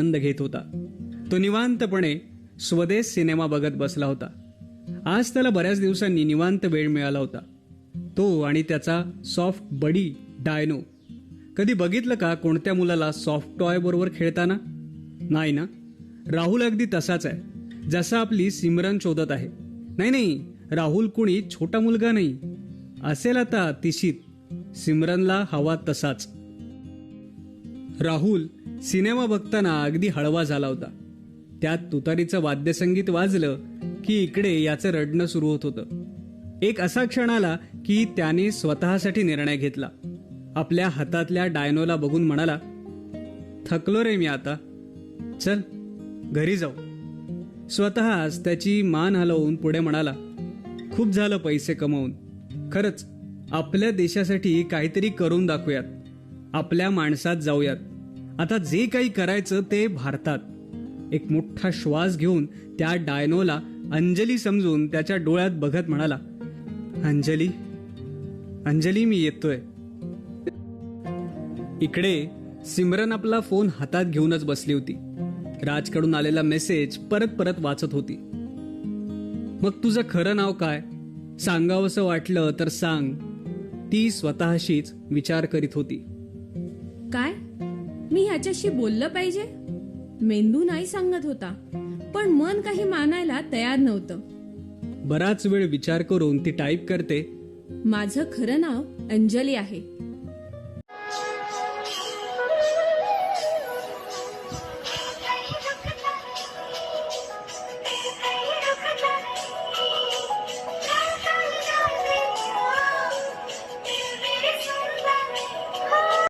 आनंद घेत होता. तो निवांतपणे स्वदेश सिनेमा बघत बसला होता. आज त्याला बऱ्याच दिवसांनी निवांत वेळ मिळाला होता. तो आणि त्याचा सॉफ्ट बडी डायनो. कधी बघितलं का कोणत्या मुलाला सॉफ्ट टॉय बरोबर खेळताना? नाही ना? राहुल अगदी तसाच आहे जसा आपली सिमरन शोधत आहे. नाही नाही राहुल कुणी छोटा मुलगा नाही. असेल आता तिशीत सिमरनला हवा तसाच. राहुल सिनेमा बघताना अगदी हळवा झाला होता. त्यात तुतारीचं वाद्यसंगीत वाजलं की इकडे याचं रडणं सुरू होत होतं. एक असा क्षण आला की त्याने स्वतःसाठी निर्णय घेतला. आपल्या हातातल्या डायनोला बघून म्हणाला थकलो रे मी आता. चल घरी जाऊ. स्वतःच त्याची मान हलवून पुढे म्हणाला खूप झालं पैसे कमवून. खरंच आपल्या देशासाठी काहीतरी करून दाखवूयात. आपल्या माणसात जाऊयात. आता जे काही करायचं ते भारतात. एक मोठा श्वास घेऊन त्या डायनोला अंजली समजून त्याच्या डोळ्यात बघत म्हणाला अंजली अंजली मी येतोय. इकडे सिमरन आपला फोन हातात घेऊनच बसली होती. राजकडून आलेला मेसेज परत परत वाचत होती. मग तुझं खरं नाव काय? सांगावंसं वाटलं तर सांग. ती स्वतःशीच विचार करीत होती. काय? मी ह्याच्याशी बोललं पाहिजे? मेंदू नाही सांगत होता. पण मन काही मानायला तयार नव्हतं. बराच वेळ विचार करून ती टाईप करते. माझं खरं नाव अंजली आहे.